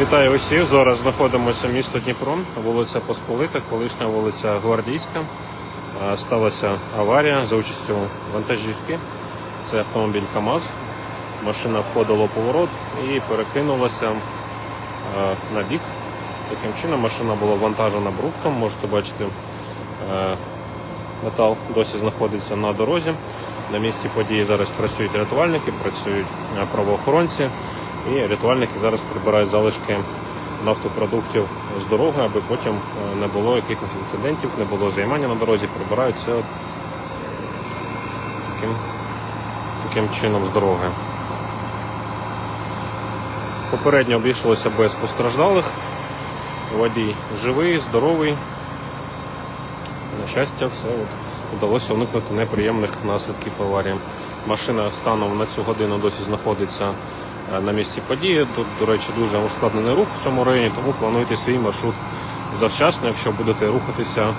Вітаю усіх. Зараз знаходимося в місто Дніпро, вулиця Посполита, колишня вулиця Гвардійська. Сталася аварія за участю вантажівки. Це автомобіль КАМАЗ. Машина входила в поворот і перекинулася на бік. Таким чином машина була вантажена брухтом. Можете бачити, метал досі знаходиться на дорозі. На місці події зараз працюють рятувальники, працюють правоохоронці. І рятувальники зараз прибирають залишки нафтопродуктів з дороги, аби потім е, не було якихось інцидентів, не було займання на дорозі, прибирають це таким, таким чином з дороги. Попередньо обійшлося без постраждалих. Водій живий, здоровий. На щастя, все от вдалося уникнути неприємних наслідків аварії. Машина станом на цю годину досі знаходиться на місці події. Тут, до речі, дуже ускладнений рух в цьому районі, тому плануйте свій маршрут завчасно, якщо будете рухатися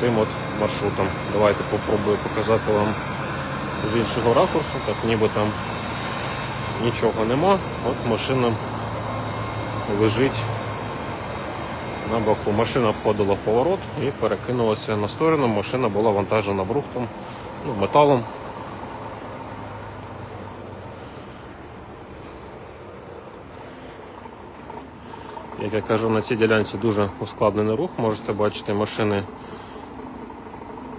цим от маршрутом. Давайте попробую показати вам з іншого ракурсу, так ніби там нічого нема. От машина лежить на боку. Машина входила в поворот і перекинулася на сторону. Машина була вантажена брухтом, ну, металом. Як я кажу, на цій ділянці дуже ускладнений рух. Можете бачити машини.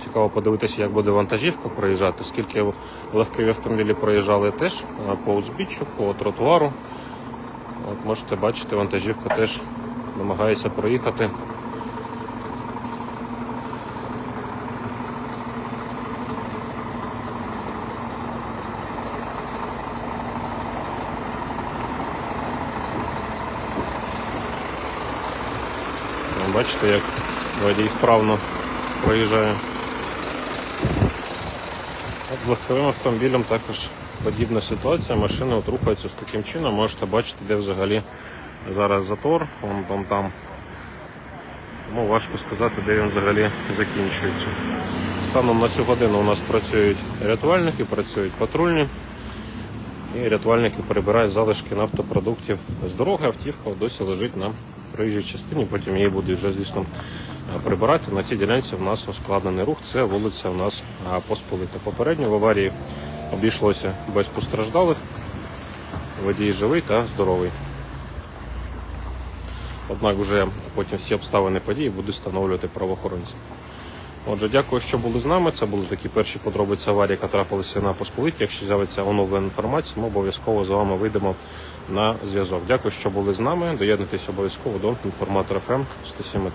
Цікаво подивитися, як буде вантажівка проїжджати, оскільки легкові автомобілі проїжджали теж по узбіччю, по тротуару. От можете бачити, вантажівка теж намагається проїхати. Бачите, як водій вправно проїжджає. От легковим автомобілем також подібна ситуація. Машини от рухаються з таким чином. Можете бачити, де взагалі зараз затор, вон, вон там. Тому важко сказати, де він взагалі закінчується. Станом на цю годину у нас працюють рятувальники, працюють патрульні. І рятувальники перебирають залишки нафтопродуктів з дороги. Автівка досі лежить на проїжджій частині, потім її будуть вже, звісно, прибирати. На цій ділянці в нас ускладнений рух. Це вулиця в нас Посполита. Попередньо в аварії обійшлося без постраждалих. Водій живий та здоровий. Однак вже потім всі обставини події будуть встановлювати правоохоронці. Отже, дякую, що були з нами. Це були такі перші подробиці аварії, яка трапилася на Посполиті. Якщо з'явиться оновлена інформація, ми обов'язково з вами вийдемо на зв'язок. Дякую, що були з нами. Доєднуйтесь обов'язково до інформатора ФМ 107.3.